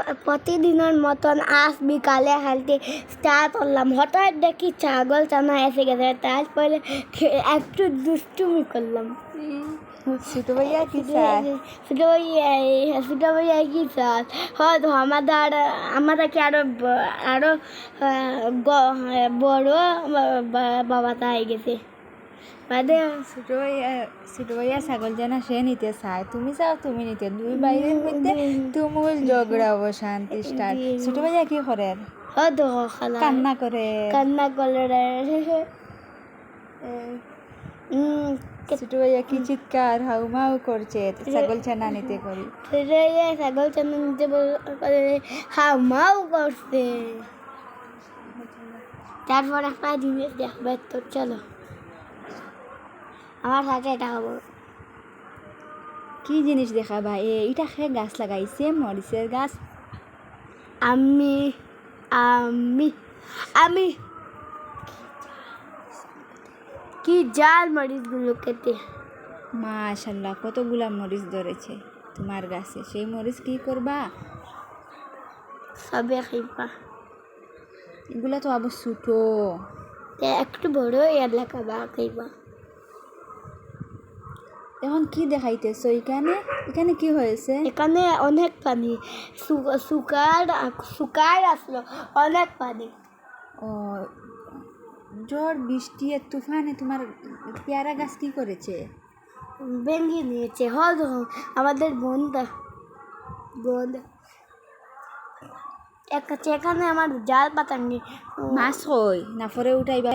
প্র- প্রতিদিনের মতন আজ বিকালে হালতে স্টার্ট করলাম হঠাৎ দেখি ছাগল চানা এসে গেছে। তারপরে একটু দুষ্টুমি করলাম ছোট ভাইয়া কি হয়তো আমাদের আমাদেরকে আরও আরও গ- বড় বাবা তাই গেছে। বাদে ছোট ভাইয়া ছোট ভাইয়া ছাগল জানা সে নিতে চায়। তুমি চাও তুমি নিতে। দুই বাইরের মধ্যে তুমুল ঝগড়া অবসান্তি স্টার্ট ছোট ভাইয়া কি করে? খালা কান্না করে। কান্না হুম ছোট ভাইয়া কি চিৎকার হাউমাউ করছে। ছাগল ছানা নিতে করি। ছাগল চানা নিতে হাউ মাউ করছে। তারপর একটা জিনিস দেখবে তো চলো। আমার সাথে এটা হব কি জিনিস দেখাবা? এ এটা খেয়ে গাছ লাগাইছে মরিচের গাছ। আমি আমি আমি। কি জাল মরিচগুলো কেটে। মাশাল্লাহ কতগুলা মরিচ ধরেছে তোমার গাছে। সেই মরিচ কি করবা? সবে খাইবা। এগুলা তো আবার ছোটো। একটু বড় এলাকা বা খাইবা। এখন কি দেখাইতেছো? এখানে? এখানে কি হয়েছে? এখানে অনেক পানি। শুকার শুকার আসলো। অনেক পানি। ও ঝড় বৃষ্টি আর তুফানে তোমার পেয়ারা গাছ কি করেছে? ভেঙে নিয়েছে। হয়তো আমাদের বন্ধ বন্ধ। এক- কাছে এখানে আমার জাল পাতাঙ্গি মাছ হই না পরে উঠাইবা।